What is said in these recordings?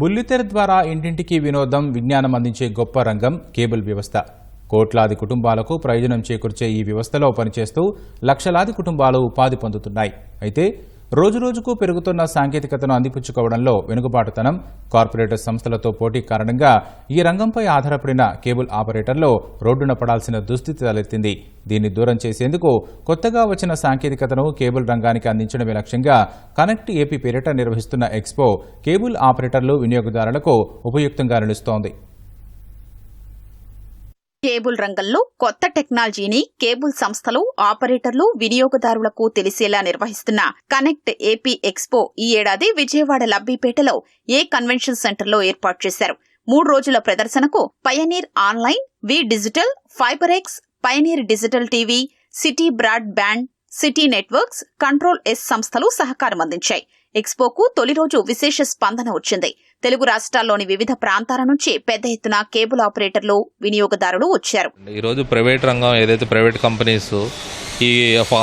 బుల్లితెర ద్వారా ఇంటింటికి వినోదం విజ్ఞానం అందించే గొప్ప రంగం కేబుల్ వ్యవస్థ. కోట్లాది కుటుంబాలకు ప్రయోజనం చేకూర్చే ఈ వ్యవస్థలో పనిచేస్తూ లక్షలాది కుటుంబాలు ఉపాధి పొందుతున్నాయి. అయితే రోజురోజుకు పెరుగుతున్న సాంకేతికతను అందిపుచ్చుకోవడంలో వెనుకబాటుతనం కార్పొరేటర్ సంస్థలతో పోటీ కారణంగా ఈ రంగంపై ఆధారపడిన కేబుల్ ఆపరేటర్లో రోడ్డున పడాల్సిన దుస్థితి తలెత్తింది. దీన్ని దూరం చేసేందుకు కొత్తగా వచ్చిన సాంకేతికతను కేబుల్ రంగానికి అందించడమే లక్ష్యంగా కనెక్ట్ ఏపీ పేరిట నిర్వహిస్తున్న ఎక్స్పో కేబుల్ ఆపరేటర్లు వినియోగదారులకు ఉపయుక్తంగా నిలుస్తోంది. కేబుల్ రంగంలో కొత్త టెక్నాలజీని కేబుల్ సంస్థలు ఆపరేటర్లు వినియోగదారులకు తెలిసేలా నిర్వహిస్తున్న కనెక్ట్ ఏపీ ఎక్స్పో ఈ ఏడాది విజయవాడ లబ్బీపేటలో ఏ కన్వెన్షన్ సెంటర్లో ఏర్పాటు చేశారు? మూడు రోజుల ప్రదర్శనకు Pioneer online V digital fibre X Pioneer digital TV city broadband city networks control S సంస్థలు సహకారం అందించాయి. ఎక్స్పోకు తొలి రోజు విశేష స్పందన వచ్చింది. తెలుగు రాష్ట్రాల్లోని వివిధ ప్రాంతాల నుంచి పెద్ద ఎత్తున కేబుల్ ఆపరేటర్లు వినియోగదారులు వచ్చారు. ఈరోజు ప్రైవేట్ రంగం ఏదైతే ప్రైవేట్ కంపెనీస్ ఈ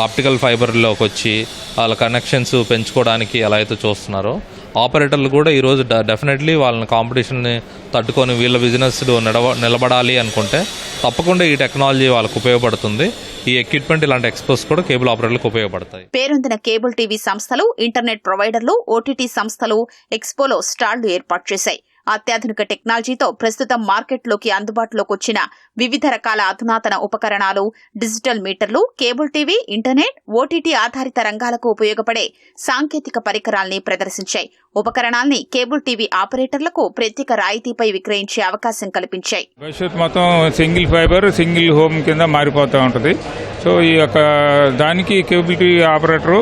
ఆప్టికల్ ఫైబర్లోకి వచ్చి వాళ్ళ కనెక్షన్స్ పెంచుకోవడానికి ఎలా అయితే చూస్తున్నారో ఆపరేటర్లు కూడా ఈరోజు డెఫినెట్లీ వాళ్ళని కాంపిటీషన్ని తట్టుకొని వీళ్ళ బిజినెస్ నడవ నిలబడాలి అనుకుంటే తప్పకుండా ఈ టెక్నాలజీ వాళ్ళకు ఉపయోగపడుతుంది. ఈ ఎక్విప్మెంట్ ఇలాంటి ఎక్స్పోస్ కూడా కేబుల్ ఆపరేటర్లకు ఉపయోగపడతాయి. పేరొందిన కేబుల్ టీవీ సంస్థలు ఇంటర్నెట్ ప్రొవైడర్లు ఓటీటీ సంస్థలు ఎక్స్పోలో స్టాళ్ళు ఏర్పాటు చేశాయి. అత్యాధునిక టెక్నాలజీతో ప్రస్తుతం మార్కెట్లోకి అందుబాటులోకి వచ్చిన వివిధ రకాల అధునాతన ఉపకరణాలు డిజిటల్ మీటర్లు కేబుల్ టీవీ ఇంటర్నెట్ ఓటీటీ ఆధారిత రంగాలకు ఉపయోగపడే సాంకేతిక పరికరాల్ని ప్రదర్శించాయి. ఉపకరణాల్ని కేబుల్ టీవీ ఆపరేటర్లకు ప్రత్యేక రాయితీపై విక్రయించే అవకాశం కల్పించాయి. భవిష్యత్ మొత్తం సింగిల్ ఫైబర్ సింగిల్ హోమ్ కింద మారిపోతూ ఉంటుంది. సో ఈ యొక్క దానికి కేబుల్ టీవీ ఆపరేటరు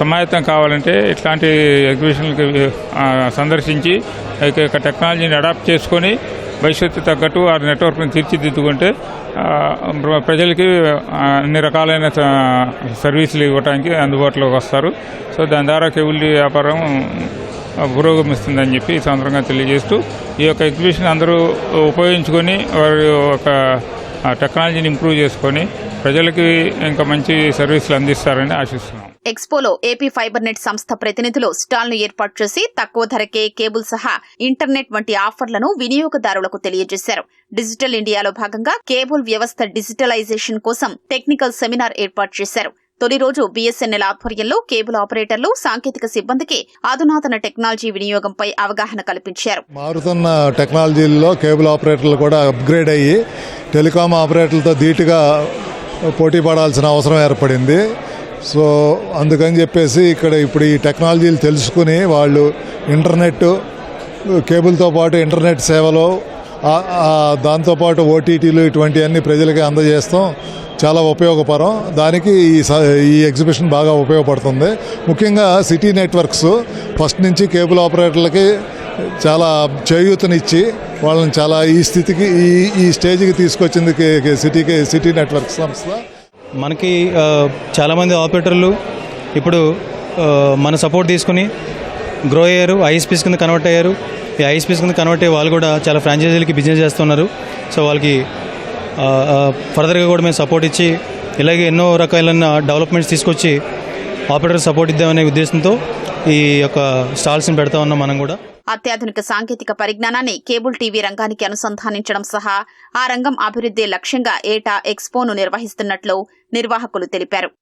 సమాయత్తం కావాలంటే ఇట్లాంటి ఎగ్జిబిషన్లకి సందర్శించి యొక్క టెక్నాలజీని అడాప్ట్ చేసుకొని భవిష్యత్తు తగ్గట్టు ఆ నెట్వర్క్ని తీర్చిదిద్దుకుంటే ప్రజలకి అన్ని రకాలైన సర్వీసులు ఇవ్వడానికి అందుబాటులోకి వస్తారు. సో దాని ద్వారా కేబుల్ వ్యాపారం పురోగమిస్తుందని చెప్పి ఈ సందర్భంగా తెలియజేస్తూ ఈ యొక్క ఎగ్జిబిషన్ అందరూ ఉపయోగించుకొని వారి ఒక టెక్నాలజీని ఇంప్రూవ్ చేసుకొని ప్రజలకి ఇంకా మంచి సర్వీసులు అందిస్తారని ఆశిస్తున్నాం. ఎక్స్పోలో ఏపీ ఫైబర్ నెట్ సంస్థ ప్రతినిధులు స్టాల్ను ఏర్పాటు చేసి తక్కువ ధరకే కేబుల్ సహా ఇంటర్నెట్ వంటి ఆఫర్లను వినియోగదారులకు తెలియజేశారు. డిజిటల్ ఇండియాలో భాగంగా కేబుల్ వ్యవస్థ డిజిటలైజేషన్ కోసం టెక్నికల్ సెమినార్ ఏర్పాటు చేశారు. తొలి రోజు బీఎస్ఎన్ఎల్ ఆధ్వర్యంలో కేబుల్ ఆపరేటర్లు సాంకేతిక సిబ్బందికి అధునాతన టెక్నాలజీ వినియోగంపై అవగాహన కల్పించారు. మారుతున్న టెక్నాలజీల్లో కేబుల్ ఆపరేటర్లు కూడా అప్గ్రేడ్ అయ్యి టెలికాం ఆపరేటర్లతో ధీటుగా పోటీ పడాల్సిన అవసరం ఏర్పడింది. సో అందుకని చెప్పేసి ఇక్కడ ఇప్పుడు ఈ టెక్నాలజీలు తెలుసుకుని వాళ్ళు ఇంటర్నెట్ కేబుల్తో పాటు ఇంటర్నెట్ సేవలు దాంతోపాటు ఓటీటీలు ఇటువంటివన్నీ ప్రజలకి అందజేస్తాం. చాలా ఉపయోగపరం. దానికి ఈ స- ఈ ఎగ్జిబిషన్ బాగా ఉపయోగపడుతుంది. ముఖ్యంగా సిటీ నెట్వర్క్స్ ఫస్ట్ నుంచి కేబుల్ ఆపరేటర్లకి చాలా చేయూతనిచ్చి వాళ్ళని చాలా ఈ స్థితికి ఈ ఈ స్టేజ్కి తీసుకొచ్చింది సిటీకి సిటీ నెట్వర్క్ సంస్థ. మనకి చాలామంది ఆపరేటర్లు ఇప్పుడు మన సపోర్ట్ తీసుకుని గ్రో అయ్యారు ఐఎస్పీస్ కింద కన్వర్ట్ అయ్యారు. ఈ ఐఎస్పీస్ కింద కన్వర్ట్ అయ్యే వాళ్ళు కూడా చాలా ఫ్రాంచైజీలకి బిజినెస్ చేస్తున్నారు. సో వాళ్ళకి ఫర్దర్గా కూడా మేము సపోర్ట్ ఇచ్చి ఇలాగే ఎన్నో రకాలైన డెవలప్మెంట్స్ తీసుకొచ్చి ఆపరేటర్ సపోర్ట్ ఇద్దామనే ఉద్దేశంతో ఈ యొక్క స్టాల్స్ని పెడతా ఉన్నాం మనం కూడా. అత్యాధునిక సాంకేతిక పరిజ్ఞానాన్ని కేబుల్ టీవీ రంగానికి అనుసంధానించడం సహా ఆ రంగం అభివృద్ధి లక్ష్యంగా ఏటా ఎక్స్పోను నిర్వహిస్తున్నట్లు నిర్వాహకులు తెలిపారు.